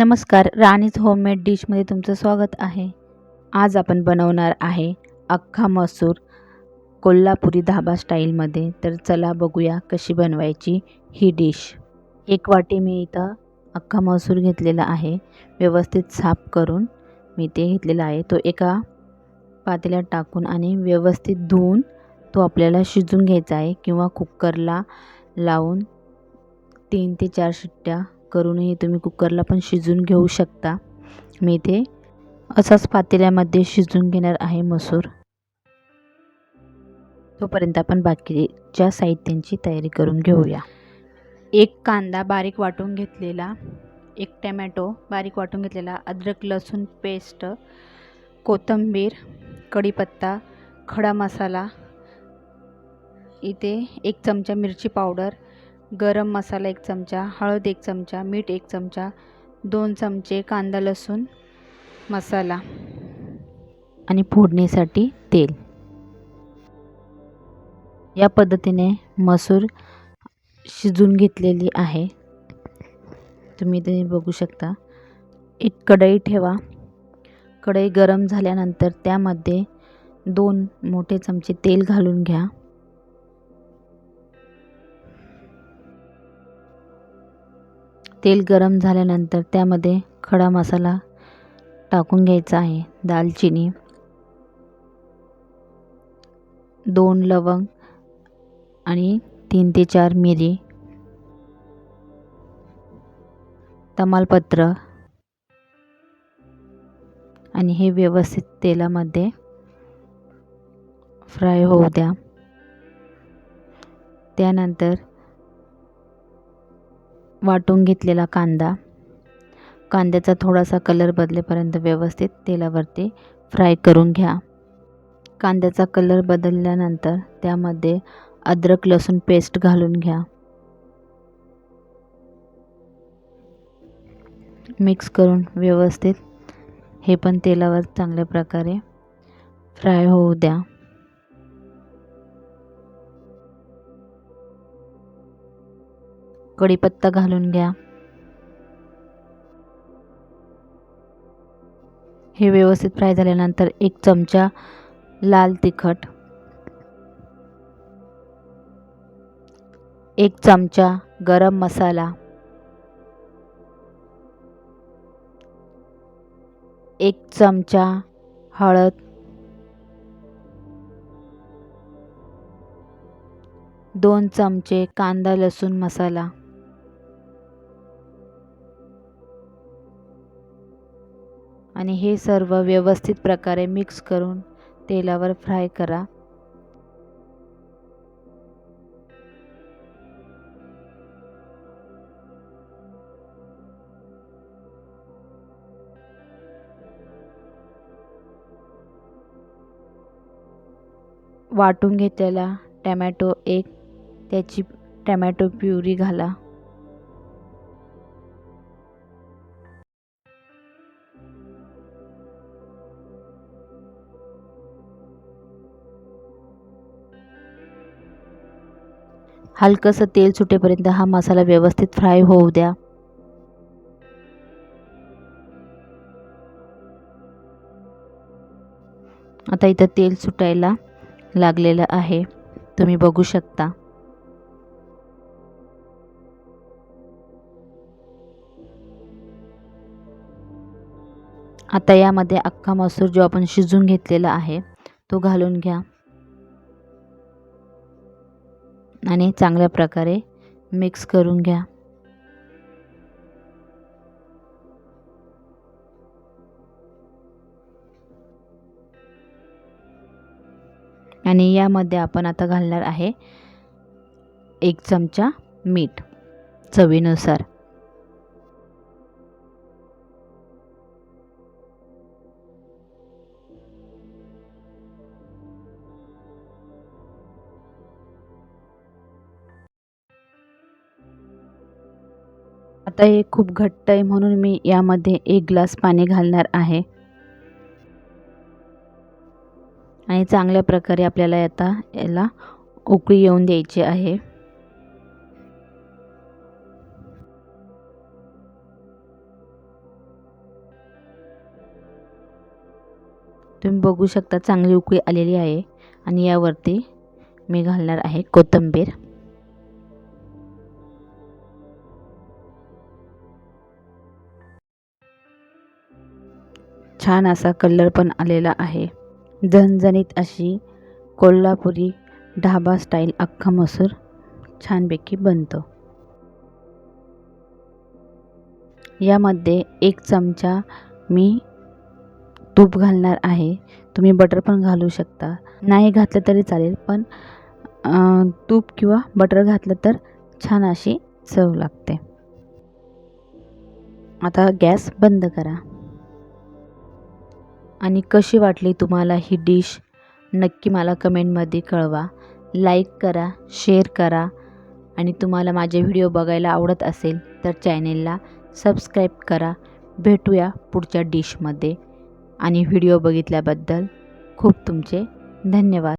नमस्कार राणीज होममेड डिशमध्ये तुमचं स्वागत आहे. आज आपण बनवणार आहे अख्खा मसूर कोल्हापुरी धाबा स्टाईलमध्ये तर चला बघूया कशी बनवायची ही डिश एक वाटी मी इथं अख्खा मसूर घेतलेला आहे. व्यवस्थित साफ करून मी ते घेतलेला आहे. तो एका पातेल्यात टाकून आणि व्यवस्थित धुवून तो आपल्याला शिजून घ्यायचा आहे किंवा कुकरला लावून तीन ते चार शिट्ट्या करूनही तुम्ही कुकरला पण शिजून घेऊ शकता. मी ते असाच पातेल्यामध्ये शिजून घेणार आहे मसूर. तोपर्यंत आपण बाकीच्या साहित्यांची तयारी करून घेऊया. एक कांदा बारीक वाटून घेतलेला एक टमॅटो बारीक वाटून घेतलेला अद्रक लसूण पेस्ट कोथिंबीर कढीपत्ता खडा मसाला इथे एक चमचा मिरची पावडर गरम मसाला एक चमचा हळद एक चमचा मीठ एक चमचा दोन चमचे कांदा लसूण मसाला आणि फोडणीसाठी तेल. या पद्धतीने मसूर शिजून घेतलेली आहे. तुम्ही ते बघू शकता. एक कढई ठेवा. कढई गरम झाल्यानंतर त्यामध्ये दोन मोठे चमचे तेल घालून घ्या. तेल गरम झाल्यानंतर त्यामध्ये खडा मसाला टाकून घ्यायचा आहे. दालचिनी दोन लवंग आणि तीन ते चार मिरी तमालपत्र आणि हे व्यवस्थित तेलामध्ये फ्राय होऊ द्या. त्यानंतर वाटून घेतलेला कांदा. कांद्याचा थोडासा कलर बदलेपर्यंत व्यवस्थित तेलावरती फ्राय करून घ्या. कांद्याचा कलर बदलल्यानंतर त्यामध्ये अद्रक लसूण पेस्ट घालून घ्या. मिक्स करून व्यवस्थित हे पण तेलावर चांगल्या प्रकारे फ्राय होऊ द्या. कढीपत्ता घालून घ्या. हे व्यवस्थित फ्राय झाल्यानंतर एक चमचा लाल तिखट एक चमचा गरम मसाला एक चमचा हळद दोन चमचे कांदा लसूण मसाला. आणि हे सर्व व्यवस्थित प्रकारे मिक्स करून तेलावर फ्राय करा. वाटून घेतलेला टमॅटो एक त्याची टमॅटो प्युरी घाला. हलकंसं तेल सुटेपर्यंत हा मसाला व्यवस्थित फ्राय होऊ द्या. आता इथं तेल सुटायला लागलेलं आहे. तुम्ही बघू शकता. आता यामध्ये अख्खा मसूर जो आपण शिजून घेतलेला आहे तो घालून घ्या. आणि चांगल्या प्रकारे मिक्स करून घ्या. आणि यामध्ये आपण आता घालणार आहे एक चमचा मीठ चवीनुसार. आता हे खूप घट्ट आहे म्हणून मी यामध्ये एक ग्लास पाणी घालणार आहे. आणि चांगल्या प्रकारे आपल्याला आता याला उकळी येऊन द्यायची आहे. तुम्ही बघू शकता चांगली उकळी आलेली आहे. आणि यावरती मी घालणार आहे कोथिंबीर. छान असा कलर पण आलेला आहे. झणझणीत अशी कोल्हापुरी ढाबा स्टाईल अख्खा मसूर छानपैकी बनतो. यामध्ये एक चमचा मी तूप घालणार आहे. तुम्ही बटर पण घालू शकता. नाही घातलं तरी चालेल पण तूप किंवा बटर घातलं तर छान अशी चव लागते. आता गॅस बंद करा. आणि कशी वाटली तुम्हाला ही डिश? नक्की मला कमेंटमध्ये कळवा. लाईक करा शेअर करा. आणि तुम्हाला माझे व्हिडिओ बघायला आवडत असेल तर चॅनेलला सबस्क्राईब करा. भेटूया पुढच्या डिशमध्ये. आणि व्हिडिओ बघितल्याबद्दल खूप तुमचे धन्यवाद.